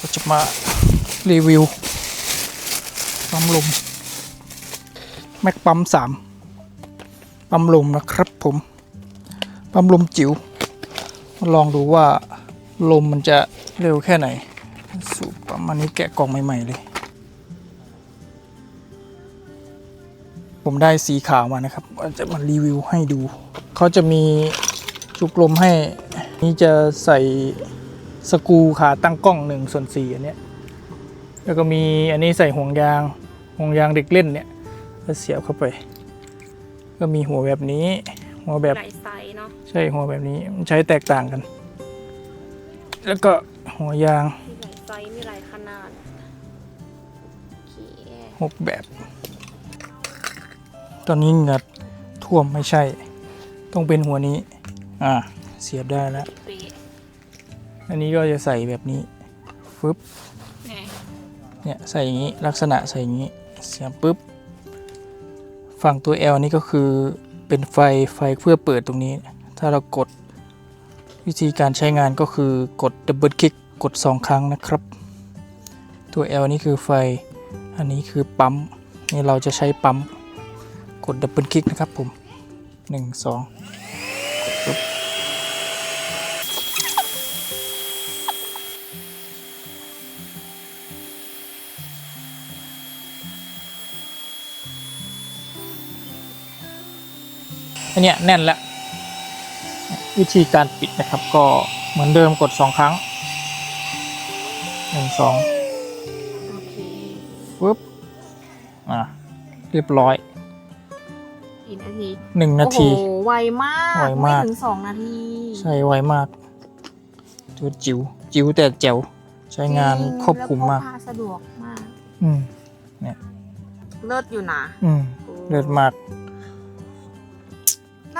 ก็จะมารีวิวปั๊มลมแม็กปั๊มสามปั๊มลมนะครับผมปั๊มลมจิ๋วมาลองดูว่าลมมันจะเร็วแค่ไหน สูบปั๊มอันนี้แกะกล่องใหม่ ๆ เลย ผมได้สีขาวมานะครับก็จะมารีวิวให้ดู เขาจะมีจุกลมให้ นี่จะใส่ สกรูขาตั้งกล้องหนึ่งส่วนสี่อันเนี้ยแล้วก็มีอันนี้ใส่ห่วงยางห่วงยางเด็กเล่นเนี่ยก็เสียบเข้าไป ก็มีหัวแบบนี้ หัวแบบหลายไซส์เนาะใช่หัวแบบนี้มันใช้แตกต่างกัน แล้วก็หัวยางมีหลายไซส์มีหลายขนาดโอเคหกแบบ ตอนนี้งัดท่วมไม่ใช่ ต้องเป็นหัวนี้ อ่าเสียบได้แล้วเป๊ะ อันนี้ก็จะใส่แบบนี้ฟึบไงเนี่ยใส่อย่างนี้ลักษณะใส่อย่างนี้เสียบปุ๊บฝั่งตัว L นี่ก็คือเป็นไฟไฟเพื่อเปิดตรงนี้ ถ้าเรากดวิธีการใช้งานก็คือกดดับเบิลคลิกกด 2 ครั้งนะครับ ตัว L นี่คือไฟ อันนี้คือปั๊ม นี่เราจะใช้ปั๊ม กดดับเบิลคลิกนะครับผม 1 2 เนี้ยแน่นแล้ว วิธีการปิดนะครับก็เหมือนเดิมกดสองครั้งหนึ่งสองโอเคปึ๊บอะเรียบร้อยกี่นาทีหนึ่งนาทีโอ้โหไวมากไวมากไม่ถึงสองนาที ใช้ไวมากตัวจิ๋วจิ๋วแต่แจ๋วใช้งานจริครอบคลุมมากแล้วพพสะดวกมาก อืมเลิศอยู่นะ อืมเลิศมาก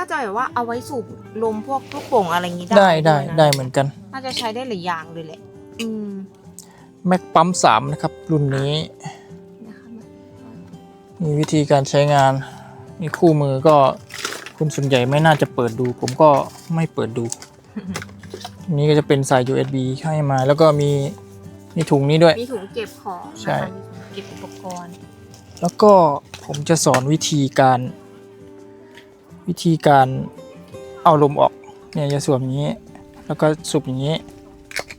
น่าจะแบบว่าเอาไว้สูบลมพวกลูกโป่งอะไรอย่างนี้ได้ได้ได้วยนะได้เหมือนกัน น่าจะใช้ได้หลายอย่างเลยแหละ อืมแม็กปั๊มสามนะครับ รุ่นนี้นะคะมีวิธีการใช้งานมีคู่มือก็คุณส่วนใหญ่ไม่น่าจะเปิดดู ผมก็ไม่เปิดดูอันนี้ก็จะเป็นสาย USB ให้มา แล้วก็มีมีถุงนี้ด้วย มีถุงเก็บของใช่นะคะมีถุงเก็บอุปกรณ์ แล้วก็ผมจะสอนวิธีการ วิธีการเอาลมออกเนี่ยจะสวมอย่างนี้ แล้วก็สูบอย่างนี้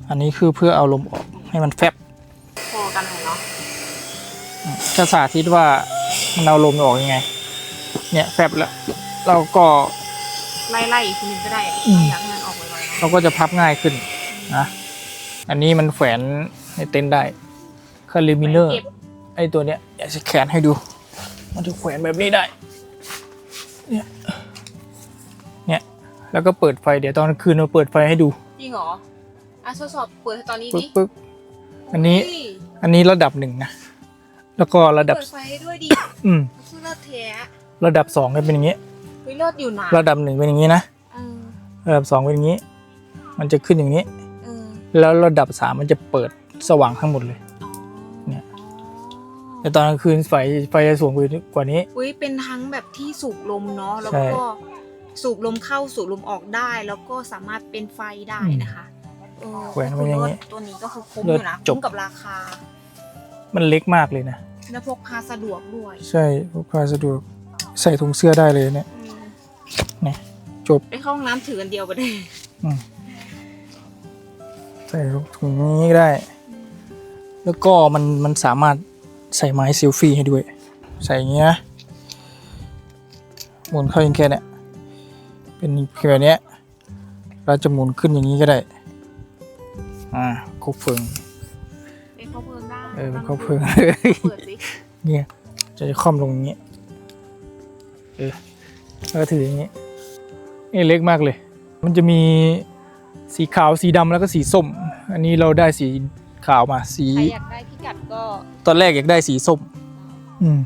อันนี้คือเพื่อเอาลมออกให้มันแฟบพอกันเลยเนาะจะสาธิตว่ามันเอาลมออกยังไง เนี่ยแฟบแล้วเราก็ไล่ๆอีกทีนึงก็ได้อืมอยากให้มันออกไวๆเนาะเราก็จะพับง่ายขึ้นนะอันนี้มันแขวนในเต็นท์ได้คาลิมิเนอร์เก็บไอตัวเนี้ยอยากจะแขวนให้ดู มันจะแขวนแบบนี้ได้ เนี่ยเนี่ย แล้วก็เปิดไฟเดี๋ยวตอนกลางคืนเราเปิดไฟให้ดูจริงเหรออะทดสอบเปิดให้ตอนนี้ปึ๊ดิบปึ๊บอันนี้อุ้ยอันนี้ระดับหนึ่งนะแล้วก็ระดับเปิดไฟให้ด้วยดิอืมคือเลิศแท้ระดับสองก็เป็นอย่างนี้ เฮ้ยเลิศอยู่นะระดับหนึ่งเป็นอย่างนี้นะเออระดับสองเป็นอย่างนี้ มันจะขึ้นอย่างนี้ เออแล้วระดับสามมันจะเปิดสว่างทั้งหมดเลยอ๋อเนี่ยอ๋อแต่ตอนกลางคืนไฟไฟจะสูงกว่านี้ อุ้ยเป็นทั้งแบบที่สูบลมเนาะแล้วใช่ก็ สูบลมเข้าสูบลมออกได้ แล้วก็สามารถเป็นไฟได้นะคะเออแขวนไว้อย่างงี้นี้ตัวนี้ก็คือคุ้มเลิอศยู่นะจบ คุ้มกับราคา มันเล็กมากเลยนะ แล้วพกพาสะดวกด้วยใช่พกพาสะดวกใส่ถุงเสื้อได้เลยเนี่ย อืมเนี่ยจบ ไปเข้าห้องน้ำถือกันเดียวไปได้อืมใส่ถุงนี้ก็ได้ แล้วก็มันมันสามารถใส่ไม้เซลฟี่ให้ด้วย ใส่อย่างนี้นะหมุนเข้าอย่างแค่เนี้ย เป็นแบบเนี้ยเราจะหมุนขึ้นอย่างนี้ก็ได้ อ่าคบเฟิงเป็นข้าวเพลิงได้เออเป็นคบเพลิงเปิดสิเนี่ยจะค่อมลงอย่างนี้เออแล้วก็ถืออย่างนี้นี่เล็กมากเลย มันจะมีสีขาวสีดำแล้วก็สีส้ม อันนี้เราได้สีขาวมาสีใครอยากได้พิกัดก็ ตอนแรกอยากได้สีส้ม อืม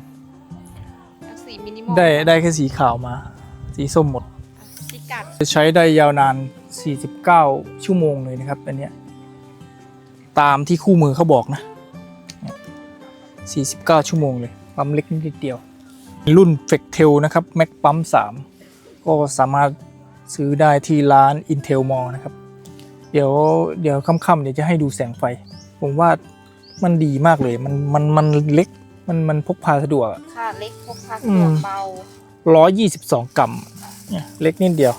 เอาสีมินิมอลได้ได้แค่สีขาวมา สีส้มหมดพิ กัด จะใช้ได้ยาวนาน 49 ชั่วโมงเลยนะครับอันเนี้ยตามที่คู่มือเขาบอกนะเนี่ย49 ชั่วโมงเลย ปั๊มเล็กนิดเดียว รุ่น f e c t e l นะครับ Mac ปั๊ม 3 ก็สามารถซื้อได้ที่ร้าน Intel Mall นะครับ เดี๋ยวเดี๋ยวค่ำๆเดี๋ยวจะให้ดูแสงไฟ ผมว่ามันดีมากเลย มันมันมันเล็กมันมันพกพาสะดวกค่ะ เล็กพกพาสะอืดวมกเบาร้อยยี่สิบสองกรัม เนี่ยเล็กนิดเดียว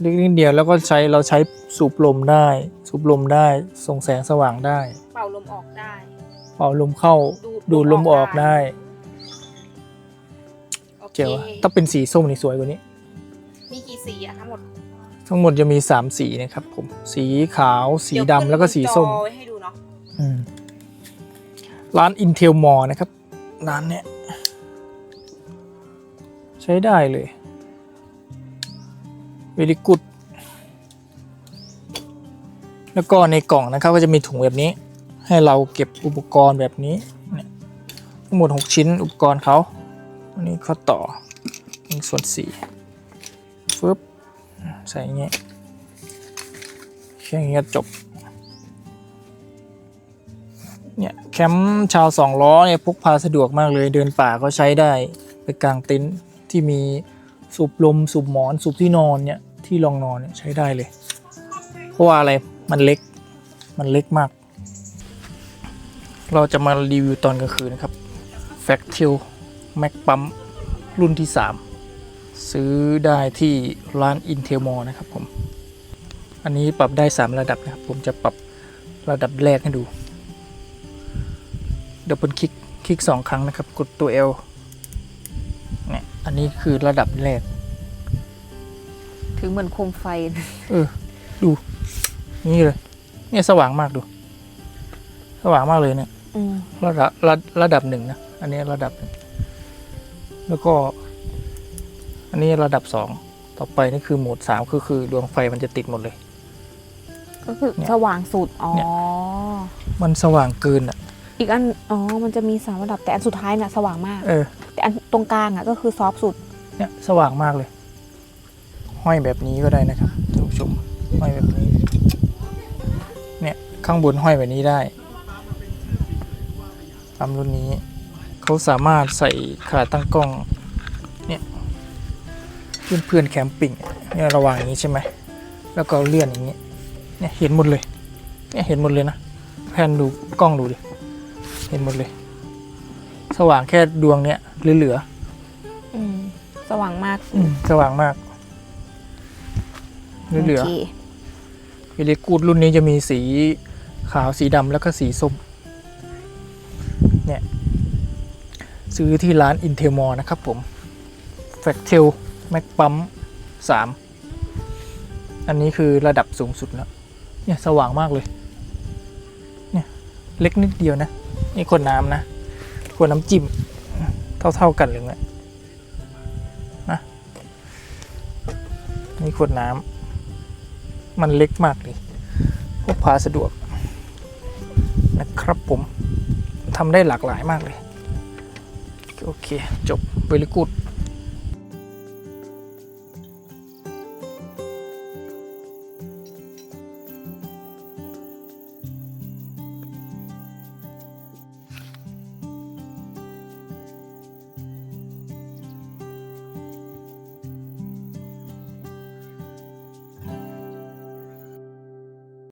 เล็กนิดเดียวแล้วก็ใช้เราใช้สูบลมได้ สูบลมได้ส่งแสงสว่างได้เป่าลมออกได้ เป่าลมเข้าดูดดูดลมออกได้โอเคเจ๋วอะถ้าเป็นสีส้มนี่สวยกว่านี้ มีกี่สีอะทั้งหมด ทั้งหมดจะมี3สีนะครับผม สีขาว สีเยวดำแล้วก็สีส้มขึ้นจอไว้ให้ดูเนาะอืมร้าน Intel Mall นะครับ ร้านเนี้ย ใช้ได้เลย very good แล้วก็ในกล่องนะครับก็จะมีถุงแบบนี้ ให้เราเก็บอุปกรณ์แบบนี้เนี่ยทั้งหมด 6 ชิ้นอุปกรณ์เขาอันนี้เขาต่ออีกส่วนสีฟึบใส่อย่างเงี้ยแค่อย่างเงี้ยจบเนี่ยแคมป์ชาวสองล้อเนี่ยพกพาสะดวกมากเลยเดินป่าก็ใช้ได้ไปกลางเต็นท์ที่มีสูบลมสูบหมอนสูบที่นอนเนี่ย ที่รองนอนเนี่ยใช้ได้เลย เพราะว่าอะไรมันเล็กมันเล็กมาก เราจะมารีวิวตอนกลางคืนนะครับ f a c t i l Mac ปั๊มรุ่นที่ 3 ซื้อได้ที่ร้าน Intel Mall นะครับผม อันนี้ปรับได้ 3 ระดับนะครับ ผมจะปรับระดับแรกให้ดูดับเบิลคลิกคลิกสองครั้งนะครับ กดตัว L เนี่ยอันนี้คือระดับแรก ถึงเหมือนโคมไฟ เออ ดู นี่เลย เนี่ยสว่างมากดู สว่างมากเลยเนี่ยอืมระดับระระดับหนึ่งนะ อันนี้ระดับหนึ่งแล้วก็ อันนี้ระดับสอง ต่อไปนี่คือโหมดสามคือคือดวงไฟมันจะติดหมดเลย ก็คือเนี่ยสว่างสุด อ๋อ เนี่ย มันสว่างเกินอะ อีกอัน อ๋อ มันจะมีสามระดับแต่อันสุดท้ายน่ะสว่างมาก เออ แต่อันตรงกลางอะก็คือซอฟต์สุด เนี่ยสว่างมากเลย ห้อยแบบนี้ก็ได้นะครับท่านผู้ชมห้อยแบบนี้ เนี่ยข้างบนห้อยแบบนี้ได้ตามรุ่นนี้เขาสามารถใส่ขาตั้งกล้องเนี่ยเพื่อนเพื่อนๆแคมปิ้งเนี่ยระหว่างอย่างนี้ใช่ไหมแล้วก็เลื่อนอย่างนี้เนี่ยเห็นหมดเลยเนี่ยเห็นหมดเลยนะแพนดูกล้องดูดิเห็นหมดเลย สว่างแค่ดวงเนี้ยเหลือๆ อืม สว่างมาก อืม สว่างมาก เหลือโอเคๆวิเลกูดรุ่นนี้จะมีสีขาวสีดำแล้วก็สีส้ม เนี่ย ซื้อที่ร้าน Intel Mall นะครับผม f a c t i l Mac ปั๊ม3อันนี้คือระดับสูงสุดแล้ว เนี่ยสว่างมากเลย เนี่ย เล็กนิดเดียวนะ นี่ขวดน้ำนะขวดน้ำจิ้ม เท่า ๆกันเลยเนี่ยนี่ขวดน้ำ มันเล็กมากเลยพกพาสะดวกนะครับผมทำได้หลากหลายมากเลย โอเค จบเวลิกูด